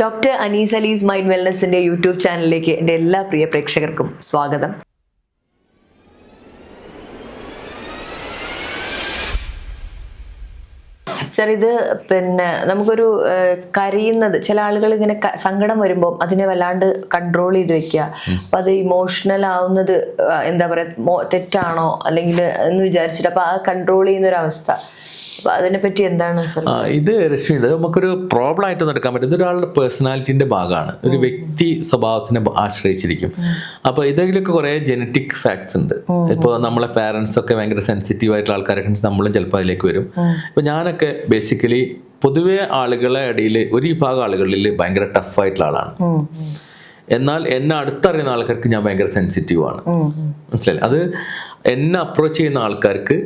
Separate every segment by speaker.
Speaker 1: doctor Anees Alees mind വെൽനസിന്റെ YouTube ചാനലിലേക്ക് എൻ്റെ എല്ലാ പ്രിയ പ്രേക്ഷകർക്കും സ്വാഗതം സാർ ഇത് പിന്നെ നമുക്കൊരു കരയുന്നത് ചില ആളുകൾ ഇങ്ങനെ സങ്കടം വരുമ്പോൾ അതിനെ വല്ലാണ്ട് കൺട്രോൾ ചെയ്ത് വെക്കുക അപ്പൊ അത് ഇമോഷണൽ ആവുന്നത് എന്താ പറയാ തെറ്റാണോ അല്ലെങ്കിൽ എന്ന് വിചാരിച്ചിട്ട് അപ്പൊ ആ കൺട്രോൾ ചെയ്യുന്ന ഒരു അവസ്ഥ അതിനെപ്പറ്റി
Speaker 2: എന്താണ് ഇത് രശ്മി നമുക്കൊരു പ്രോബ്ലം ആയിട്ടൊന്നും എടുക്കാൻ പറ്റും ഇതൊരാളുടെ പേഴ്സണാലിറ്റിന്റെ ഭാഗമാണ് ഒരു വ്യക്തി സ്വഭാവത്തിനെ ആശ്രയിച്ചിരിക്കും അപ്പോൾ ഇതെങ്കിലൊക്കെ കുറെ ജനറ്റിക് ഫാക്ട്സ് ഉണ്ട് ഇപ്പൊ നമ്മളെ പാരന്റ്സ് ഒക്കെ ഭയങ്കര സെൻസിറ്റീവ് ആയിട്ടുള്ള ആൾക്കാരൊക്കെ നമ്മളും ചിലപ്പോൾ അതിലേക്ക് വരും ഇപ്പൊ ഞാനൊക്കെ ബേസിക്കലി പൊതുവെ ആളുകളെ ഇടയിൽ ഒരു വിഭാഗം ആളുകളിൽ ഭയങ്കര ടഫായിട്ടുള്ള ആളാണ് എന്നാൽ എന്നെ അടുത്തറിയുന്ന ആൾക്കാർക്ക് ഞാൻ ഭയങ്കര സെൻസിറ്റീവ് ആണ് മനസ്സിലായി അത് എന്നെ അപ്രോച്ച് ചെയ്യുന്ന ആൾക്കാർക്ക്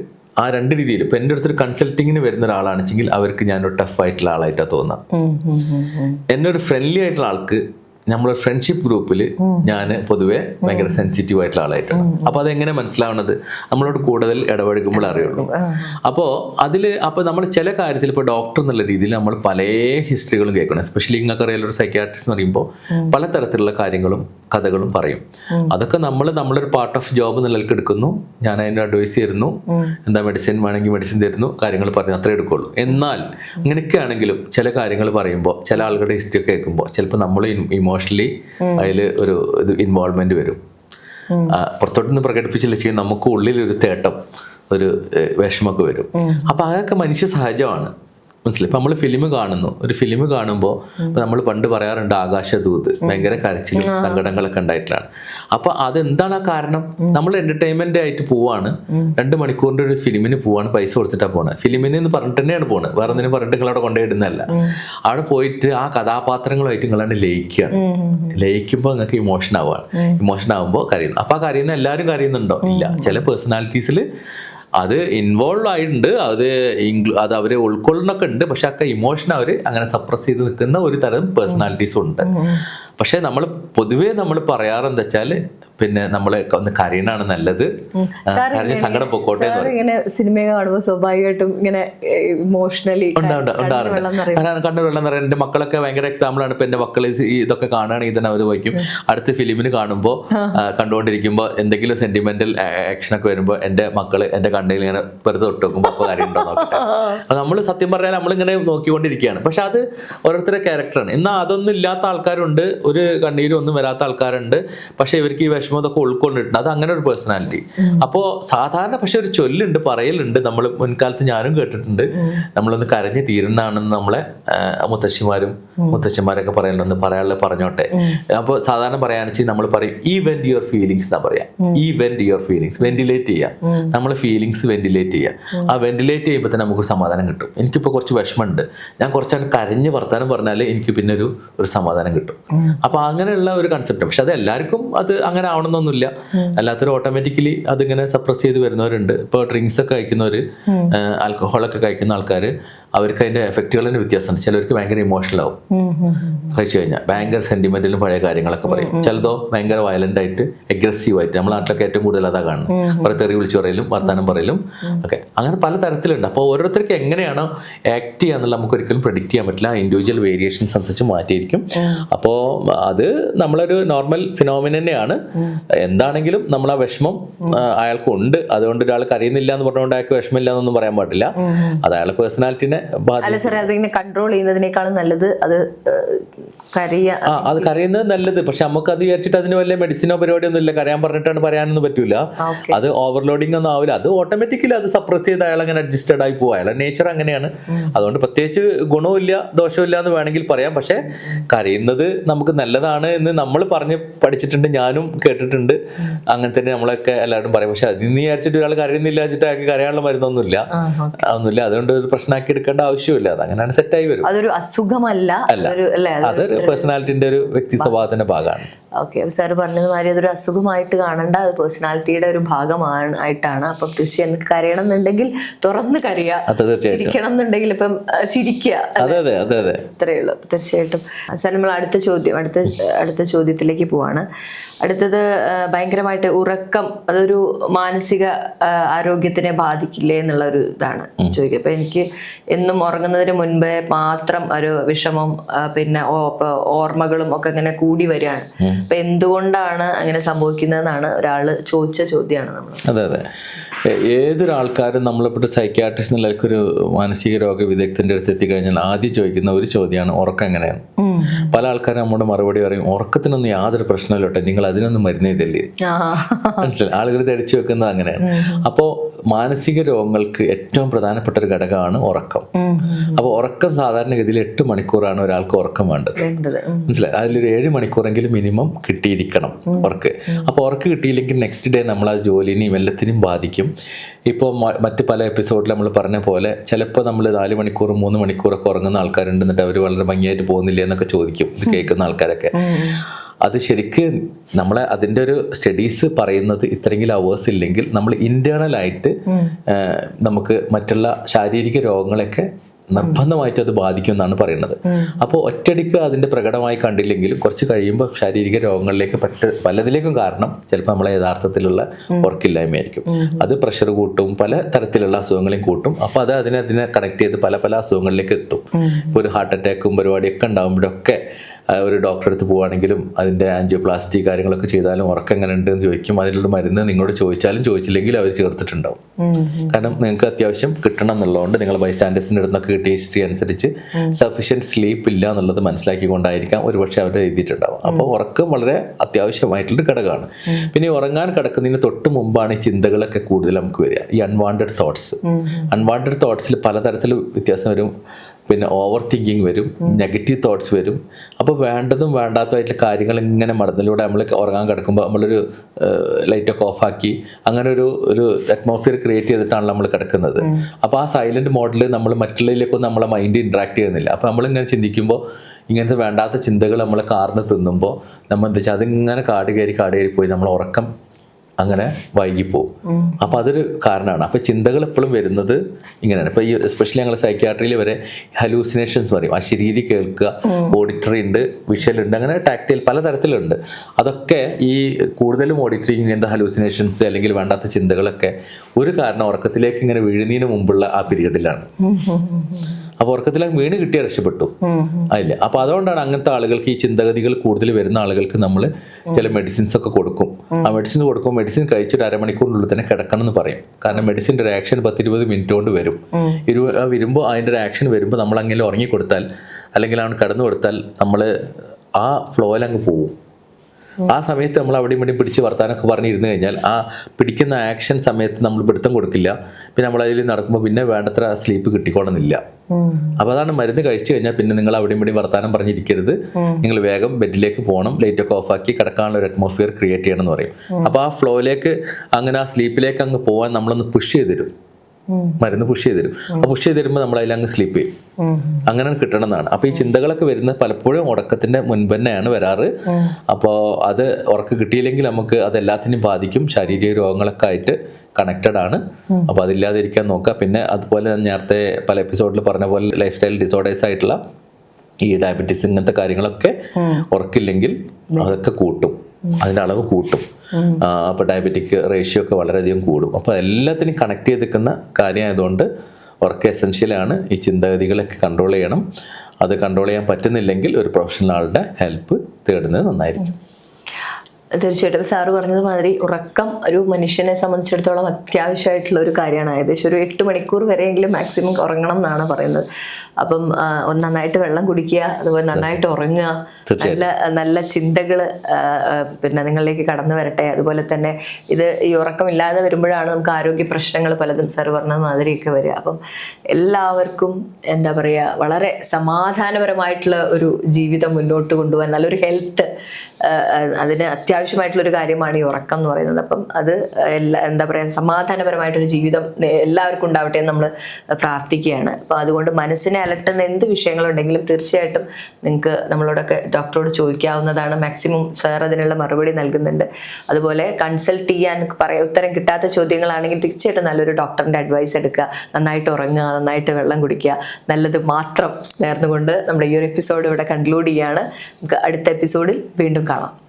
Speaker 2: ആ രണ്ട് രീതിയിൽ ഇപ്പൊ എന്റെ അടുത്തൊരു കൺസൾട്ടിങ്ങിന് വരുന്ന ഒരാളാണെങ്കിൽ അവർക്ക് ഞാനൊരു ടഫ് ആയിട്ടുള്ള ആളായിട്ടാണ് തോന്നുന്നത് എന്നെ ഒരു ഫ്രണ്ട്ലി ആയിട്ടുള്ള ആൾക്ക് നമ്മുടെ ഫ്രണ്ട്ഷിപ്പ് ഗ്രൂപ്പിൽ ഞാൻ പൊതുവെ ഭയങ്കര സെൻസിറ്റീവ് ആയിട്ടുള്ള ആളായിട്ടാണ് അപ്പോൾ അതെങ്ങനെ മനസ്സിലാവുന്നത് നമ്മളോട് കൂടുതൽ ഇടപഴകുമ്പോൾ അറിയുള്ളൂ അപ്പോൾ അതില് അപ്പോൾ നമ്മൾ ചില കാര്യത്തിൽ ഇപ്പൊ ഡോക്ടർ എന്നുള്ള രീതിയിൽ നമ്മൾ പല ഹിസ്റ്ററികളും കേൾക്കണം എസ്പെഷ്യലി ഇങ്ങനെ അറിയാലൊരു ഒരു സൈക്യാട്രിസ്റ്റ് എന്ന് പറയുമ്പോൾ പലതരത്തിലുള്ള കാര്യങ്ങളും കഥകളും പറയും അതൊക്കെ നമ്മൾ നമ്മളൊരു പാർട്ട് ഓഫ് ജോബ് നിലക്ക് എടുക്കുന്നു ഞാൻ അതിന് അഡ്വൈസ് തരുന്നു എന്താ മെഡിസിൻ വേണമെങ്കിൽ മെഡിസിൻ തരുന്നു കാര്യങ്ങൾ പറഞ്ഞു അത്രേ എടുക്കുള്ളൂ എന്നാൽ ഇങ്ങനെയൊക്കെ ആണെങ്കിലും ചില കാര്യങ്ങൾ പറയുമ്പോൾ ചില ആളുകളുടെ ഹിസ്റ്ററി കേൾക്കുമ്പോൾ ചിലപ്പോൾ നമ്മൾ ഇമോഷണലി അതിൽ ഒരു ഇത് ഇൻവോൾവ്മെന്റ് വരും പുറത്തോട്ട് നിന്ന് പ്രകടിപ്പിച്ചില്ല ചെയ്യും നമുക്ക് ഉള്ളിലൊരു തേട്ടം ഒരു വിഷമൊക്കെ വരും അപ്പൊ അതൊക്കെ മനുഷ്യ സഹജമാണ് മനസ്സിലായി ഇപ്പം നമ്മൾ ഫിലിം കാണുന്നു ഒരു ഫിലിം കാണുമ്പോൾ നമ്മൾ പണ്ട് പറയാറുണ്ട് ആകാശദൂത് ഭയങ്കര കരച്ചിൽ സങ്കടങ്ങളൊക്കെ ഉണ്ടായിട്ടാണ് അപ്പൊ അതെന്താണ് ആ കാരണം നമ്മൾ എന്റർടൈൻമെന്റ് ആയിട്ട് പോവാണ് രണ്ട് മണിക്കൂറിന്റെ ഒരു ഫിലിമിന് പോവാണ് പൈസ കൊടുത്തിട്ടാണ് പോണേ ഫിലിമിന് എന്ന് പറഞ്ഞിട്ട് തന്നെയാണ് പോണേ വേറെ എന്തിനും പറഞ്ഞിട്ട് അവിടെ കൊണ്ടുപോയിടുന്നതല്ല അവിടെ പോയിട്ട് ആ കഥാപാത്രങ്ങളുമായിട്ട് നിങ്ങളാണ് ലയിക്കുകയാണ് ലയിക്കുമ്പോൾ നിങ്ങൾക്ക് ഇമോഷൻ ആവുകയാണ് ഇമോഷൻ ആവുമ്പോൾ കരയുന്നു അപ്പൊ ആ കരയുന്ന എല്ലാവരും കരയുന്നുണ്ടോ ഇല്ല ചില പേഴ്സണാലിറ്റീസിൽ അത് ഇൻവോൾവ് ആയിട്ടുണ്ട് അത് അത് അവരെ ഉൾക്കൊള്ളുന്നൊക്കെ ഉണ്ട് പക്ഷെ ഒക്കെ ഇമോഷൻ അവർ അങ്ങനെ സപ്രസ് ചെയ്ത് നിൽക്കുന്ന ഒരു തരം പേഴ്സണാലിറ്റീസും ഉണ്ട് പക്ഷേ നമ്മൾ പൊതുവേ നമ്മൾ പറയാറെന്താ വെച്ചാല് പിന്നെ നമ്മൾ ഒന്ന് കരയണാണ് നല്ലത് സങ്കടം പൊക്കോട്ടെ ഇങ്ങനെ സിനിമ കാണുമ്പോൾ സ്വാഭാവികമായിട്ടും ഇങ്ങനെ ഇമോഷണലി ഉണ്ടാറുണ്ട് കണ്ണു വെള്ളം നിറയാൻ എൻ്റെ മക്കളൊക്കെ ഭയങ്കര എക്സാമ്പിളാണ് ഇപ്പൊ എന്റെ മക്കൾ ഇതൊക്കെ കാണുകയാണെങ്കിൽ തന്നെ അവര് വയ്ക്കും അടുത്ത ഫിലിമിന് കാണുമ്പോൾ കണ്ടുകൊണ്ടിരിക്കുമ്പോൾ എന്തെങ്കിലും സെന്റിമെന്റൽ ആക്ഷനൊക്കെ വരുമ്പോൾ എൻ്റെ മക്കള് എൻ്റെ കണ്ണിൽ ഇങ്ങനെ വെറുതെ തൊട്ട് നോക്കുമ്പോൾ കാര്യം കാര്യമുണ്ടോ നോക്കട്ടെ നമ്മൾ സത്യം പറഞ്ഞാൽ നമ്മളിങ്ങനെ നോക്കിക്കൊണ്ടിരിക്കുകയാണ് പക്ഷെ അത് ഓരോരുത്തരുടെ ക്യാരക്ടറാണ് എന്നാൽ അതൊന്നും ഇല്ലാത്ത ആൾക്കാരുണ്ട് ഒരു കണ്ണീരും ഒന്നും വരാത്ത ആൾക്കാരുണ്ട് പക്ഷെ ഇവർക്ക് ഈ വിഷമം ഇതൊക്കെ ഉൾക്കൊണ്ടിട്ടുണ്ട് അത് അങ്ങനെ ഒരു പേഴ്സണാലിറ്റി അപ്പോൾ സാധാരണ പക്ഷെ ഒരു ചൊല്ലുണ്ട് പറയലുണ്ട് നമ്മൾ മുൻകാലത്ത് ഞാനും കേട്ടിട്ടുണ്ട് നമ്മളൊന്ന് കരഞ്ഞു തീരുന്നതാണെന്ന് നമ്മളെ മുത്തശ്ശിമാരും മുത്തശ്ശിമാരൊക്കെ പറയുന്നുണ്ട് പറയാനുള്ള പറഞ്ഞോട്ടെ അപ്പോൾ സാധാരണ പറയുകയാണെന്ന് നമ്മൾ പറയും ഈ വെൻറ്റ് യുവർ ഫീലിങ്സ് എന്നാ പറയാ ഈ വെൻറ്റ് യുവർ ഫീലിങ്സ് വെന്റിലേറ്റ് ചെയ്യുക നമ്മൾ ഫീലിങ്സ് വെന്റിലേറ്റ് ചെയ്യുക ആ വെന്റിലേറ്റ് ചെയ്യുമ്പോൾ തന്നെ നമുക്കൊരു സമാധാനം കിട്ടും എനിക്കിപ്പോൾ കുറച്ച് വിഷമമുണ്ട് ഞാൻ കുറച്ചാണ് കരഞ്ഞ് വർത്താനം പറഞ്ഞാൽ എനിക്ക് പിന്നെ ഒരു ഒരു സമാധാനം കിട്ടും അപ്പൊ അങ്ങനെയുള്ള ഒരു കൺസെപ്റ്റ് പക്ഷെ അത് എല്ലാവർക്കും അത് അങ്ങനെ ആവണമെന്നൊന്നുമില്ല അല്ലാത്തൊരു ഓട്ടോമാറ്റിക്കലി അതിങ്ങനെ സപ്രസ് ചെയ്ത് വരുന്നവരുണ്ട് ഇപ്പൊ ഡ്രിങ്ക്സ് ഒക്കെ ആൽക്കഹോൾ ആൽക്കഹോളൊക്കെ കഴിക്കുന്ന ആൾക്കാര് അവർക്ക് അതിൻ്റെ എഫക്റ്റുകൾ തന്നെ വ്യത്യാസമാണ് ചിലർക്ക് ഭയങ്കര ഇമോഷണൽ ആവും കഴിച്ചു കഴിഞ്ഞാൽ ഭയങ്കര സെന്റിമെന്റിലും പഴയ കാര്യങ്ങളൊക്കെ പറയും ചിലതോ ഭയങ്കര വയലന്റ് ആയിട്ട് അഗ്രസീവ് ആയിട്ട് നമ്മളെ നാട്ടിലൊക്കെ ഏറ്റവും കൂടുതൽ അതാ കാണുന്നത് കുറേ തെറി വിളിച്ചു പറയലും വർത്തമാനം പറയലും ഒക്കെ അങ്ങനെ പല തരത്തിലുണ്ട് അപ്പോൾ ഓരോരുത്തർക്ക് എങ്ങനെയാണോ ആക്ട് ചെയ്യുക നമുക്ക് ഒരിക്കലും പ്രെഡിക്റ്റ് ചെയ്യാൻ പറ്റില്ല ഇൻഡിവിജ്വൽ വേരിയേഷൻസ് അനുസരിച്ച് മാറ്റിയിരിക്കും അപ്പോൾ അത് നമ്മളൊരു നോർമൽ ഫിനോമിന തന്നെയാണ് എന്താണെങ്കിലും നമ്മൾ ആ വിഷമം അയാൾക്കുണ്ട് അതുകൊണ്ട് ഒരാൾക്ക് അറിയുന്നില്ല എന്ന് പറഞ്ഞുകൊണ്ട് അയാൾക്ക് വിഷമില്ല എന്നൊന്നും പറയാൻ പാടില്ല അത് അയാളുടെ പേഴ്സണാലിറ്റിനെ അല്ല കൺട്രോൾ ചെയ്യുന്നതിനേക്കാളും നല്ലത് അത് ആ അത് കരയുന്നത് നല്ലത് പക്ഷെ നമുക്ക് അത് വിചാരിച്ചിട്ട് അതിന് വലിയ മെഡിസിനോ പരിപാടിയൊന്നും ഇല്ല കരയാൻ പറഞ്ഞിട്ടാണ് പറയാനൊന്നും പറ്റൂല അത് ഓവർലോഡിംഗ് ഒന്നും ആവില്ല അത് ഓട്ടോമാറ്റിക്കലി അത് സപ്രസ് ചെയ്ത് അയാൾ അങ്ങനെ അഡ്ജസ്റ്റഡ് ആയി പോകും അയാളെ നേച്ചർ അങ്ങനെയാണ് അതുകൊണ്ട് പ്രത്യേകിച്ച് ഗുണമില്ല ദോഷമില്ല എന്ന് വേണമെങ്കിൽ പറയാം പക്ഷെ കരയുന്നത് നമുക്ക് നല്ലതാണ് എന്ന് നമ്മൾ പറഞ്ഞ് പഠിച്ചിട്ടുണ്ട് ഞാനും കേട്ടിട്ടുണ്ട് അങ്ങനെ തന്നെ നമ്മളൊക്കെ എല്ലാവരും പറയും പക്ഷെ അതിന് വിചാരിച്ചിട്ട് ഒരാൾ കരയുന്നില്ല വെച്ചിട്ട് അയാൾക്ക് കരയാനുള്ള മരുന്നൊന്നുമില്ല ഒന്നുമില്ല അതുകൊണ്ട് ഒരു പ്രശ്നമാക്കി എടുക്കാൻ നോക്കേണ്ട ആവശ്യമില്ല അത് അങ്ങനെയാണ് സെറ്റായി വരും അതൊരു അസുഖമല്ല അതൊരു പേഴ്സണാലിറ്റിന്റെ ഒരു വ്യക്തി സ്വഭാവത്തിന്റെ
Speaker 1: ഭാഗമാണ് ഓക്കെ സാർ മാതിരി അതൊരു അസുഖമായിട്ട് കാണണ്ട അത് പേഴ്സണാലിറ്റിയുടെ ഒരു ഭാഗമാണ് ആയിട്ടാണ് അപ്പം തീർച്ചയായും നിങ്ങൾക്ക് കരയണം എന്നുണ്ടെങ്കിൽ തുറന്ന് കരയുക എന്നുണ്ടെങ്കിൽ ഇപ്പം ചിരിക്കുക അതെ അതെ അതെ അത്രയേ ഉള്ളൂ തീർച്ചയായിട്ടും സാർ നമ്മൾ അടുത്ത ചോദ്യം അടുത്ത അടുത്ത ചോദ്യത്തിലേക്ക് പോവാണ് അടുത്തത് ഭയങ്കരമായിട്ട് ഉറക്കം അതൊരു മാനസിക ആരോഗ്യത്തിനെ ബാധിക്കില്ലേ എന്നുള്ള ഒരു ഇതാണ് ചോദിക്കുക അപ്പം എനിക്ക് എന്നും ഉറങ്ങുന്നതിന് മുൻപ് മാത്രം ഒരു വിഷമം പിന്നെ ഓർമ്മകളും ഒക്കെ ഇങ്ങനെ കൂടി വരികയാണ് അപ്പൊ എന്തുകൊണ്ടാണ് അങ്ങനെ സംഭവിക്കുന്നതെന്നാണ് ഒരാള് ചോദിച്ച ചോദ്യമാണ്
Speaker 2: നമ്മൾ അതെ അതെ ഏതൊരാൾക്കാരും നമ്മളിപ്പോൾ സൈക്യാട്രിസ്റ്റ് നിലയ്ക്ക് ഒരു മാനസിക രോഗ വിദഗ്ധന്റെ അടുത്ത് എത്തിക്കഴിഞ്ഞാൽ ആദ്യം ചോദിക്കുന്ന ഒരു ചോദ്യമാണ് ഉറക്കം എങ്ങനെയാണ് പല ആൾക്കാരും നമ്മുടെ മറുപടി പറയും ഉറക്കത്തിനൊന്നും യാതൊരു പ്രശ്നമില്ലോട്ടെ നിങ്ങൾ അതിനൊന്നും മരുന്ന് ചെയ്തില്ലേ മനസ്സിലായി ആളുകൾ ധരിച്ചു വെക്കുന്നത് അങ്ങനെയാണ് അപ്പോൾ മാനസിക രോഗങ്ങൾക്ക് ഏറ്റവും പ്രധാനപ്പെട്ട ഒരു ഘടകമാണ് ഉറക്കം അപ്പോൾ ഉറക്കം സാധാരണഗതിയിൽ എട്ട് മണിക്കൂറാണ് ഒരാൾക്ക് ഉറക്കം വേണ്ടത് മനസ്സിലായി അതിലൊരു ഏഴ് മണിക്കൂറെങ്കിലും മിനിമം കിട്ടിയിരിക്കണം ഉറക്ക് അപ്പോൾ ഉറക്ക് കിട്ടിയില്ലെങ്കിൽ നെക്സ്റ്റ് ഡേ നമ്മൾ ആ ജോലിനെയും എല്ലാത്തിനും ബാധിക്കും ഇപ്പോൾ മറ്റ് പല എപ്പിസോഡിൽ നമ്മൾ പറഞ്ഞ പോലെ ചിലപ്പോൾ നമ്മൾ നാല് മണിക്കൂർ മൂന്ന് മണിക്കൂറൊക്കെ ഉറങ്ങുന്ന ആൾക്കാരുണ്ട് എന്നിട്ട് അവർ വളരെ ഭംഗിയായിട്ട് പോകുന്നില്ലേ എന്നൊക്കെ ചോദിക്കും ഇത് കേൾക്കുന്ന ആൾക്കാരൊക്കെ അത് ശരിക്ക് നമ്മൾ അതിൻ്റെ ഒരു സ്റ്റഡീസ് പറയുന്നത് ഇത്രയെങ്കിലും അവേഴ്സ് ഇല്ലെങ്കിൽ നമ്മൾ ഇൻറ്റേർണലായിട്ട് നമുക്ക് മറ്റുള്ള ശാരീരിക രോഗങ്ങളൊക്കെ നിർബന്ധമായിട്ട് അത് ബാധിക്കും എന്നാണ് പറയുന്നത് അപ്പോൾ ഒറ്റടിക്ക് അതിൻ്റെ പ്രകടമായി കണ്ടില്ലെങ്കിലും കുറച്ച് കഴിയുമ്പോൾ ശാരീരിക രോഗങ്ങളിലേക്ക് പെട്ട പലതിലേക്കും കാരണം ചിലപ്പോൾ നമ്മളെ യഥാർത്ഥത്തിലുള്ള ഉറക്കില്ലായ്മയായിരിക്കും അത് പ്രഷർ കൂട്ടും പല തരത്തിലുള്ള അസുഖങ്ങളെയും കൂട്ടും അപ്പോൾ അത് അതിനെ അതിനെ കണക്ട് ചെയ്ത് പല പല അസുഖങ്ങളിലേക്ക് എത്തും ഇപ്പോൾ ഒരു ഹാർട്ട് അറ്റാക്കും പരിപാടിയൊക്കെ ഉണ്ടാകുമ്പോഴൊക്കെ ഒരു ഡോക്ടറെ അടുത്ത് പോവുകയാണെങ്കിലും അതിൻ്റെ ആൻജിയോപ്ലാസ്റ്റി കാര്യങ്ങളൊക്കെ ചെയ്താലും ഉറക്കം എങ്ങനെ ഉണ്ട് എന്ന് ചോദിക്കും അതിലുള്ള മരുന്ന് നിങ്ങളോട് ചോദിച്ചാലും ചോദിച്ചില്ലെങ്കിൽ അവർ ചേർത്തിട്ടുണ്ടാവും കാരണം നിങ്ങൾക്ക് അത്യാവശ്യം കിട്ടണം എന്നുള്ളതുകൊണ്ട് നിങ്ങൾ ബൈസ്റ്റാൻഡേഴ്സിൻ്റെ അടുത്തൊക്കെ കിട്ടിയ ഹിസ്റ്ററി അനുസരിച്ച് സഫീഷ്യൻറ്റ് സ്ലീപ്പ് ഇല്ല എന്നുള്ളത് മനസ്സിലാക്കിക്കൊണ്ടായിരിക്കാം ഒരുപക്ഷെ അവർ എഴുതിയിട്ടുണ്ടാവും അപ്പോൾ ഉറക്കം വളരെ അത്യാവശ്യമായിട്ടുള്ളൊരു ഘടകമാണ് പിന്നെ ഉറങ്ങാൻ കിടക്കുന്നതിന് തൊട്ട് മുമ്പാണ് ഈ ചിന്തകളൊക്കെ കൂടുതൽ നമുക്ക് വരിക ഈ അൺവാണ്ടഡ് തോട്ട്സ് അൺവാണ്ടഡ് തോട്ട്സിൽ പലതരത്തിൽ വ്യത്യാസം വരും പിന്നെ ഓവർ തിങ്കിങ് വരും നെഗറ്റീവ് തോട്ട്സ് വരും അപ്പോൾ വേണ്ടതും വേണ്ടാത്തതായിട്ടുള്ള കാര്യങ്ങൾ ഇങ്ങനെ മടന്നിലൂടെ നമ്മൾ ഉറങ്ങാൻ കിടക്കുമ്പോൾ നമ്മളൊരു ലൈറ്റൊക്കെ ഓഫാക്കി അങ്ങനെ ഒരു ഒരു അറ്റ്മോസ്ഫിയർ ക്രിയേറ്റ് ചെയ്തിട്ടാണ് നമ്മൾ കിടക്കുന്നത് അപ്പോൾ ആ സൈലൻറ്റ് മോഡൽ നമ്മൾ മറ്റുള്ളതിലേക്കൊന്നും നമ്മളെ മൈൻഡ് ഇൻട്രാക്ട് ചെയ്യുന്നില്ല അപ്പോൾ നമ്മളിങ്ങനെ ചിന്തിക്കുമ്പോൾ ഇങ്ങനത്തെ വേണ്ടാത്ത ചിന്തകൾ നമ്മൾ കാർന്ന് തിന്നുമ്പോൾ നമ്മൾ എന്താ വെച്ചാൽ അതിങ്ങനെ കാട് കയറി കാട് കയറി പോയി നമ്മൾ ഉറക്കം അങ്ങനെ വൈകിപ്പോവും അപ്പോൾ അതൊരു കാരണമാണ് അപ്പോൾ ചിന്തകൾ എപ്പോഴും വരുന്നത് ഇങ്ങനെയാണ് ഇപ്പൊ ഈ എസ്പെഷ്യലി ഞങ്ങൾ സൈക്യാട്രിയിൽ വരെ ഹലൂസിനേഷൻസ് പറയും ആ ശരീരം കേൾക്കുക ഓഡിറ്ററി ഉണ്ട് വിഷൽ ഉണ്ട് അങ്ങനെ ടാക്ടൈൽ പലതരത്തിലുണ്ട് അതൊക്കെ ഈ കൂടുതലും ഓഡിറ്ററി ഇങ്ങനത്തെ ഹലൂസിനേഷൻസ് അല്ലെങ്കിൽ വേണ്ടാത്ത ചിന്തകളൊക്കെ ഒരു കാരണം ഉറക്കത്തിലേക്ക് ഇങ്ങനെ വീഴുന്നതിന് മുമ്പുള്ള ആ പീരീഡിലാണ് അപ്പോൾ ഉറക്കത്തിലങ്ങ് വീണ് കിട്ടിയാൽ രക്ഷപ്പെട്ടു അല്ല അപ്പോൾ അതുകൊണ്ടാണ് അങ്ങനത്തെ ആളുകൾക്ക് ഈ ചിന്തഗതികൾ കൂടുതൽ വരുന്ന ആളുകൾക്ക് നമ്മൾ ചില മെഡിസിൻസ് ഒക്കെ കൊടുക്കും ആ മെഡിസിൻ കൊടുക്കും മെഡിസിൻ ഒരു അരമണിക്കൂറിനുള്ളിൽ തന്നെ കിടക്കണം എന്ന് പറയും കാരണം മെഡിസിൻ്റെ റിയാക്ഷൻ പത്തിരുപത് മിനിറ്റ് കൊണ്ട് വരും ഇരു വരുമ്പോൾ അതിൻ്റെ റിയാക്ഷൻ വരുമ്പോൾ നമ്മൾ അങ്ങനെ ഉറങ്ങി കൊടുത്താൽ അല്ലെങ്കിൽ അവൻ കടന്നു കൊടുത്താൽ നമ്മൾ ആ ഫ്ലോയിൽ അങ്ങ് പോവും ആ സമയത്ത് നമ്മൾ അവിടെ ഇവിടെയും പിടിച്ച് വർത്താനൊക്കെ പറഞ്ഞിരുന്നു കഴിഞ്ഞാൽ ആ പിടിക്കുന്ന ആക്ഷൻ സമയത്ത് നമ്മൾ പിടുത്തം കൊടുക്കില്ല പിന്നെ നമ്മൾ അതിൽ നടക്കുമ്പോൾ പിന്നെ വേണ്ടത്ര സ്ലീപ്പ് കിട്ടിക്കോണമെന്നില്ല അപ്പോൾ അതാണ് മരുന്ന് കഴിച്ചു കഴിഞ്ഞാൽ പിന്നെ നിങ്ങൾ അവിടെയും ഇവിടെയും വർത്താനം പറഞ്ഞിരിക്കരുത് നിങ്ങൾ വേഗം ബെഡിലേക്ക് പോകണം ലൈറ്റ് ഒക്കെ ഓഫാക്കി കിടക്കാനുള്ള ഒരു അറ്റ്മോസ്ഫിയർ ക്രിയേറ്റ് ചെയ്യണം എന്ന് പറയും അപ്പോൾ ആ ഫ്ലോയിലേക്ക് അങ്ങനെ ആ സ്ലീപ്പിലേക്ക് അങ്ങ് പോകാൻ നമ്മളൊന്ന് പുഷ് ചെയ്ത് തരും മരുന്ന് പുഷ് ചെയ്ത് തരും ആ പുഷ് ചെയ്ത് തരുമ്പോൾ നമ്മൾ അങ്ങ് സ്ലിപ്പ് ചെയ്യും അങ്ങനെ കിട്ടണം എന്നാണ് അപ്പൊ ഈ ചിന്തകളൊക്കെ വരുന്നത് പലപ്പോഴും ഉറക്കത്തിന്റെ മുൻപന്നെയാണ് വരാറ് അപ്പോൾ അത് ഉറക്ക കിട്ടിയില്ലെങ്കിൽ നമുക്ക് അതെല്ലാത്തിനും ബാധിക്കും ശാരീരിക രോഗങ്ങളൊക്കെ ആയിട്ട് കണക്റ്റഡ് ആണ് അപ്പൊ അതില്ലാതിരിക്കാൻ നോക്കുക പിന്നെ അതുപോലെ നേരത്തെ പല എപ്പിസോഡിൽ പറഞ്ഞ പോലെ ലൈഫ് സ്റ്റൈൽ ഡിസോർഡേഴ്സ് ആയിട്ടുള്ള ഈ ഡയബറ്റീസ് ഇങ്ങനത്തെ കാര്യങ്ങളൊക്കെ ഉറക്കില്ലെങ്കിൽ അതൊക്കെ കൂട്ടും അതിന്റെ അളവ് കൂട്ടും അപ്പോൾ ഡയബറ്റിക് റേഷ്യോ ഒക്കെ വളരെയധികം കൂടും അപ്പോൾ എല്ലാത്തിനും കണക്ട് ചെയ്ത് നിൽക്കുന്ന കാര്യമായതുകൊണ്ട് ഉറക്കം എസെൻഷ്യലാണ് ഈ ചിന്താഗതികളൊക്കെ കൺട്രോൾ ചെയ്യണം അത് കൺട്രോൾ ചെയ്യാൻ പറ്റുന്നില്ലെങ്കിൽ ഒരു പ്രൊഫഷണൽ ആളുടെ ഹെൽപ്പ് തേടുന്നത് നന്നായിരിക്കും
Speaker 1: തീർച്ചയായിട്ടും സാറ് പറഞ്ഞത് മാതിരി ഉറക്കം ഒരു മനുഷ്യനെ സംബന്ധിച്ചിടത്തോളം അത്യാവശ്യമായിട്ടുള്ള ഒരു കാര്യമാണ് ഏകദേശം ഒരു എട്ട് മണിക്കൂർ വരെയെങ്കിലും മാക്സിമം ഉറങ്ങണം എന്നാണ് പറയുന്നത് അപ്പം നന്നായിട്ട് വെള്ളം കുടിക്കുക അതുപോലെ നന്നായിട്ട് ഉറങ്ങുക നല്ല നല്ല ചിന്തകൾ പിന്നെ നിങ്ങളിലേക്ക് കടന്നു വരട്ടെ അതുപോലെ തന്നെ ഇത് ഈ ഉറക്കമില്ലാതെ വരുമ്പോഴാണ് നമുക്ക് ആരോഗ്യ പ്രശ്നങ്ങൾ പലതും സാർ പറഞ്ഞ മാതിരിയൊക്കെ വരിക അപ്പം എല്ലാവർക്കും എന്താ പറയുക വളരെ സമാധാനപരമായിട്ടുള്ള ഒരു ജീവിതം മുന്നോട്ട് കൊണ്ടുപോകാൻ നല്ലൊരു ഹെൽത്ത് അതിന് ഒരു കാര്യമാണ് ഈ ഉറക്കം എന്ന് പറയുന്നത് അപ്പം അത് എല്ലാ എന്താ പറയുക സമാധാനപരമായിട്ടൊരു ജീവിതം എല്ലാവർക്കും ഉണ്ടാവട്ടെ എന്ന് നമ്മൾ പ്രാർത്ഥിക്കുകയാണ് അപ്പോൾ അതുകൊണ്ട് മനസ്സിനെ അലട്ടുന്ന എന്ത് വിഷയങ്ങളുണ്ടെങ്കിലും തീർച്ചയായിട്ടും നിങ്ങൾക്ക് നമ്മളോടൊക്കെ ഡോക്ടറോട് ചോദിക്കാവുന്നതാണ് മാക്സിമം സാർ അതിനുള്ള മറുപടി നൽകുന്നുണ്ട് അതുപോലെ കൺസൾട്ട് ചെയ്യാൻ പറയാം ഉത്തരം കിട്ടാത്ത ചോദ്യങ്ങളാണെങ്കിൽ തീർച്ചയായിട്ടും നല്ലൊരു ഡോക്ടറിൻ്റെ അഡ്വൈസ് എടുക്കുക നന്നായിട്ട് ഉറങ്ങുക നന്നായിട്ട് വെള്ളം കുടിക്കുക നല്ലത് മാത്രം നേർന്നുകൊണ്ട് നമ്മുടെ ഈ ഒരു എപ്പിസോഡ് ഇവിടെ കൺക്ലൂഡ് ചെയ്യുകയാണ് നമുക്ക് അടുത്ത എപ്പിസോഡിൽ വീണ്ടും കാണാം